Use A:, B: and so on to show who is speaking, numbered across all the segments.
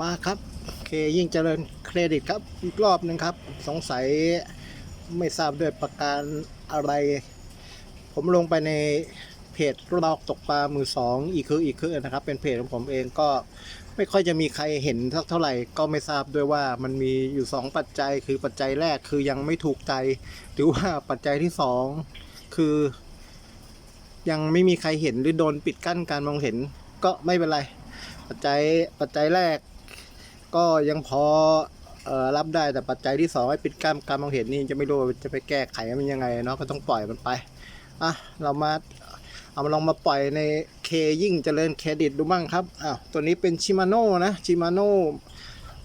A: มาครับเคยิ่งเจริญเครดิตครับอีกรอบหนึ่งครับ สงสัยไม่ทราบด้วยประการอะไร ผมลงไปในเพจลอกตกปลามือสองอีกคืออีกคือนะครับ เป็นเพจของผมเองก็ไม่ค่อยจะมีใครเห็นสักเท่าไหร่ ก็ไม่ทราบด้วยว่ามันมีอยู่ 2 ปัจจัย คือปัจจัยแรกคือยังไม่ถูกใจ หรือว่าปัจจัยที่ 2 คือ ยังไม่มีใครเห็นหรือโดนปิดกั้นการมองเห็น ก็ไม่เป็นไร ปัจจัยปัจจัยแรก ก็ยังพอออรับได้แต่ปัจจัยที่สองให้ปิดกั้นการมองเห็นนี่จะไม่รู้จะไปแก้ไขมันยังไงเนาะก็ต้องปล่อยมันไปอะเรามาเอามาลองมาปล่อยในเคยิ่งเจริญเครดิตดูบ้างครับอ้าวตัวนี้เป็นชิมาโน่นะชิมาโน่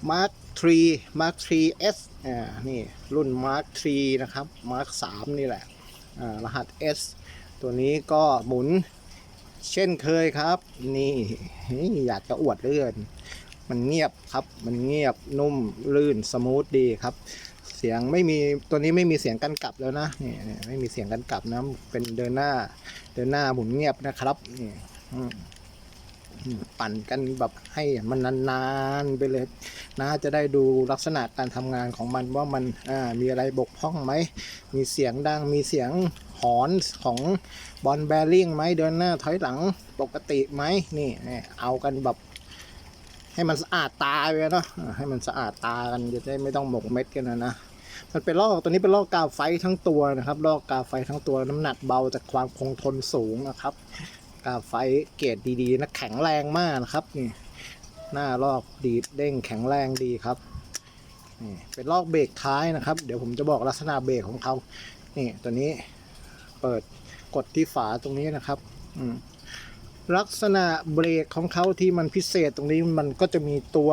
A: มาร์ค3 Mark 3 S อ่านี่รุ่น Mark 3นะครับ Mark 3นี่แหละอ่ารหัส S ตัวนี้ก็หมุนเช่นเคยครับ นี่อยากจะอวดเลือน มันเงียบครับ มันเงียบนุ่มลื่นสมูทดีครับ เสียงไม่มีตัวนี้ไม่มีเสียงกันกลับแล้วนะนี่ไม่มีเสียงกันกลับนะเป็นเดินหน้า เดินหน้าหมุนเงียบนะครับนี่ปั่นกันแบบให้มันนานๆไปเลยนะจะได้ดูลักษณะการทำงานของมันว่ามันมีอะไรบกพร่องไหม มีเสียงดังมีเสียงหอนของบอลแบริ่งไหมเดินหน้าถอยหลังปกติไหมนี่เอากันแบบ ให้มันสะอาดตาไปเนาะให้มันสะอาดตากันจะได้ไม่ต้องหมกเม็ดกันนะนะมันเป็นลอกตัวนี้เป็นลอกกาวไฟทั้งตัวนะครับลอกกาวไฟทั้งตัวน้ำหนักเบาแต่ความคงทนสูงนะครับ กาวไฟเกรดดีๆนะแข็งแรงมากนะครับนี่หน้าลอกดีดเด้งแข็งแรงดีครับนี่เป็นลอกเบรกท้ายนะครับ เดี๋ยวผมจะบอกลักษณะเบรกของเขานี่ตัวนี้เปิดกดที่ฝาตรงนี้นะครับ อืม ลักษณะเบรกของเขาที่มันพิเศษตรงนี้มันก็จะมีตัว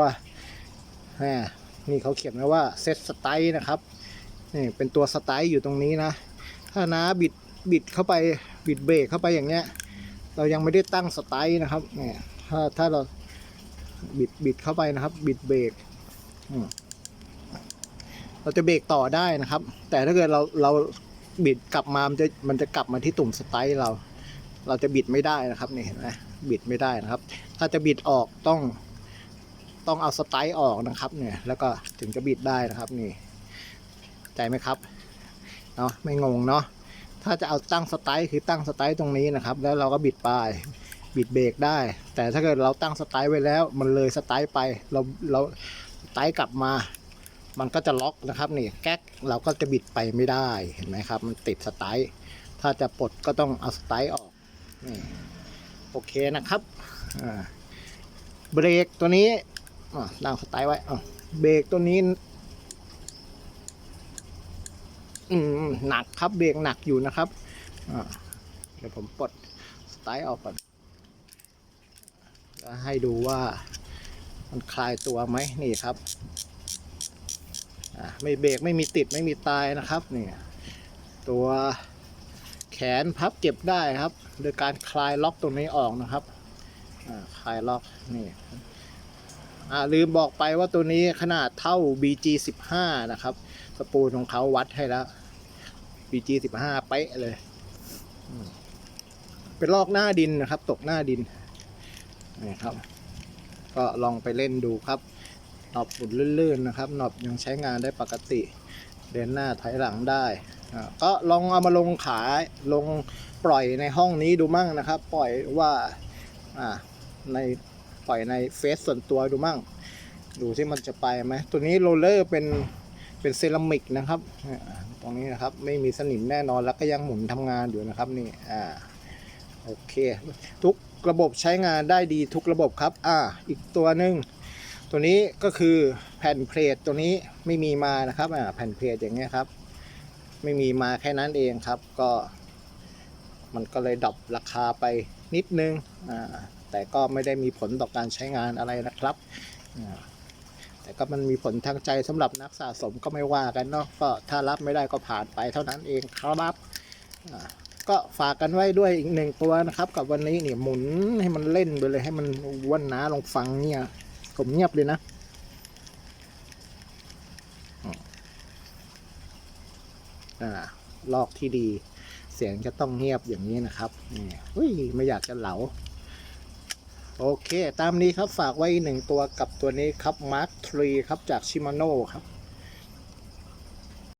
A: นี่เขาเขียนไว้ว่าเซตสไตล์นะครับนี่เป็นตัวสไตล์อยู่ตรงนี้นะ ถ้านะบิดบิดเข้าไปบิดเบรกเข้าไปอย่างเงี้ย เรายังไม่ได้ตั้งสไตล์นะครับเนี่ยถ้าถ้าเราบิดบิดเข้าไปนะครับ บิดเบรกเราจะเบรกต่อได้นะครับ แต่ถ้าเกิดเราเราบิดกลับมามันจะมันจะกลับมาที่ตุ่มสไตล์เรา เราจะบิดไม่ได้นะครับนี่เห็นไหมบิดไม่ได้นะครับ ถ้าจะบิดออกต้องต้องเอาสไตล์ออกนะครับเนี่ยแล้วก็ถึงจะบิดได้นะครับนี่ใจไหมครับเนาะไม่งงเนาะถ้าจะเอาตั้งสไตล์คือตั้งสไตล์ตรงนี้นะครับ แล้วเราก็บิดไปบิดเบรกได้ แต่ถ้าเกิดเราตั้งสไตล์ไว้แล้ว มันเลยสไตล์ไปเราเราสไตล์กลับมา มันก็จะล็อกนะครับนี่แก๊กเราก็จะบิดไปไม่ได้เห็นไหมครับ มันติดสไตล์ถ้าจะปลดก็ต้องเอาสไตล์ออก โอเคนะครับเบรกตัวนี้อ่าตั้งสไตล์ไว้เบรกตัวนี้หนักครับเบรกหนักอยู่นะครับเดี๋ยวผมปลดสไตล์ออกก่อนแล้วให้ดูว่ามันคลายตัวไหมนี่ครับไม่เบรกไม่มีติดไม่มีตายนะครับนี่ตัว ขนพับเก็บได้ครับ โดยการคลายล็อกตรงนี้ออกนะครับคลายล็อกนี่ลืมบอกไปว่าตัวนี้ขนาดเท่า BG 15 นะครับ สปูลของเขาวัดให้แล้ว BG 15 เป๊ะเลย เป็นลอกหน้าดินนะครับ ตกหน้าดินนี่ครับ ก็ลองไปเล่นดูครับหนอบหมุนลื่นๆนะครับหนอบยังใช้งานได้ปกติ เดินหน้าถอยหลังได้ ก็ลองเอามาลงขายลงปล่อยในห้องนี้ดูมั่งนะครับ ปล่อยว่าในปล่อยในเฟซส่วนตัวดูมั่ง ดูที่มันจะไปไหมตัวนี้โรลเลอร์เป็นเป็นเซรามิกนะครับตรงนี้นะครับไม่มีสนิมแน่นอนแล้วก็ยังหมุนทำงานอยู่นะครับนี่อ่าโอเค ทุกระบบใช้งานได้ดีทุกระบบครับ อ่า อีกตัวหนึ่งตัวนี้ก็คือแผ่นเพลทตัวนี้ไม่มีมานะครับอ่าแผ่นเพลทอย่างเงี้ยครับ ไม่มีมาแค่นั้นเองครับก็ มันก็เลยดรอปราคาไปนิดนึงแต่ก็ไม่ได้มีผลต่อการใช้งานอะไรนะครับ แต่ก็มันมีผลทางใจสำหรับนักสะสมก็ไม่ว่ากันเนาะก็ถ้ารับไม่ได้ก็ผ่านไปเท่านั้นเองครับก็ฝากกันไว้ด้วยอีกหนึ่งตัวนะครับ กับวันนี้เนี่ยหมุนให้มันเล่นไปเลยให้มันวันหนาลองฟังเนี่ยผมเงียบเลยนะ อ่า ลอกที่ดี เสียงจะต้องเงียบอย่างนี้นะครับนี่อุ้ยไม่อยากจะเหลา โอเค ตามนี้ครับฝากไว้หนึ่งตัวกับตัวนี้ครับ Mark 3 ครับจากชิมาโน่ครับ